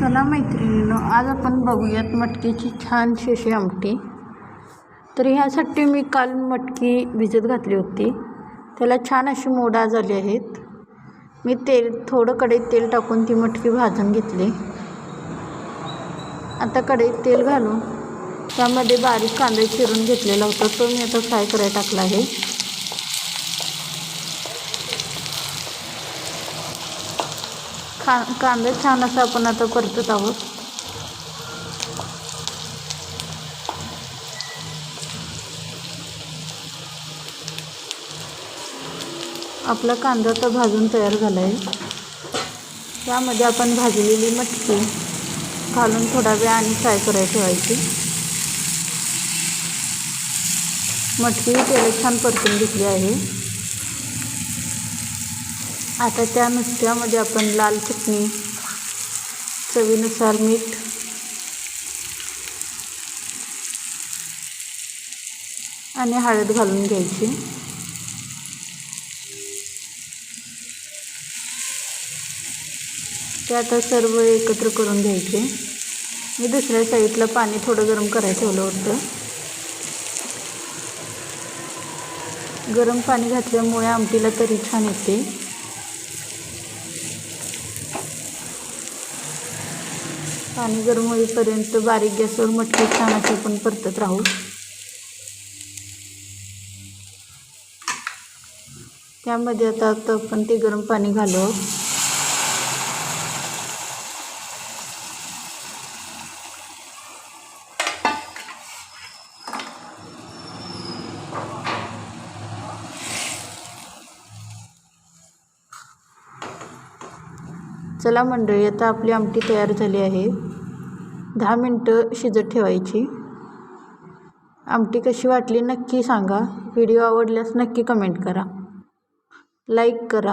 चला मैत्रिणीनं आज आपण बघूयात मटकीची छानशी अशी आमटी. तर ह्यासाठी मी काल मटकी भिजत घातली होती. त्याला छान अशी मोडा झाली आहेत. मी तेल थोडं कढईत तेल टाकून ती मटकी भाजून घेतली. आता कढईत तेल घालून त्यामध्ये बारीक कांदा चिरून घेतलेला होता. तो मी आता फ्राय करायला टाकला आहे. का कांदा छान असं आपण आता परतत आहोत. आपला कांदा तर भाजून तयार झाला आहे त्यामध्ये आपण भाजलेली मटकी घालून थोडा वेळ आणि फ्राय करायला ठेवायची. मटकी तेलात छान परतून घेतली आहे. आता त्या नुसत्यामध्ये आपण लाल चटणी चवीनुसार मीठ आणि हळद घालून घ्यायची. ते आता सर्व एकत्र करून घ्यायचे. मी दुसऱ्या साईडला पाणी थोडं गरम करायला ठेवलं होतं. गरम पाणी घातल्यामुळे आमटीला तरी छान येते. पाणी गरम होईपर्यंत बारीक गॅसवर मटकी छानाचे पण आपण परतत राहू. त्यामध्ये आता आता आपण ते गरम पाणी घालू. चला मंडळी आता आपली आमटी तयार झाली आहे. दहा मिनटं शिजत ठेवायची. आमटी कशी वाटली नक्की सांगा. व्हिडिओ आवडल्यास नक्की कमेंट करा. लाईक करा.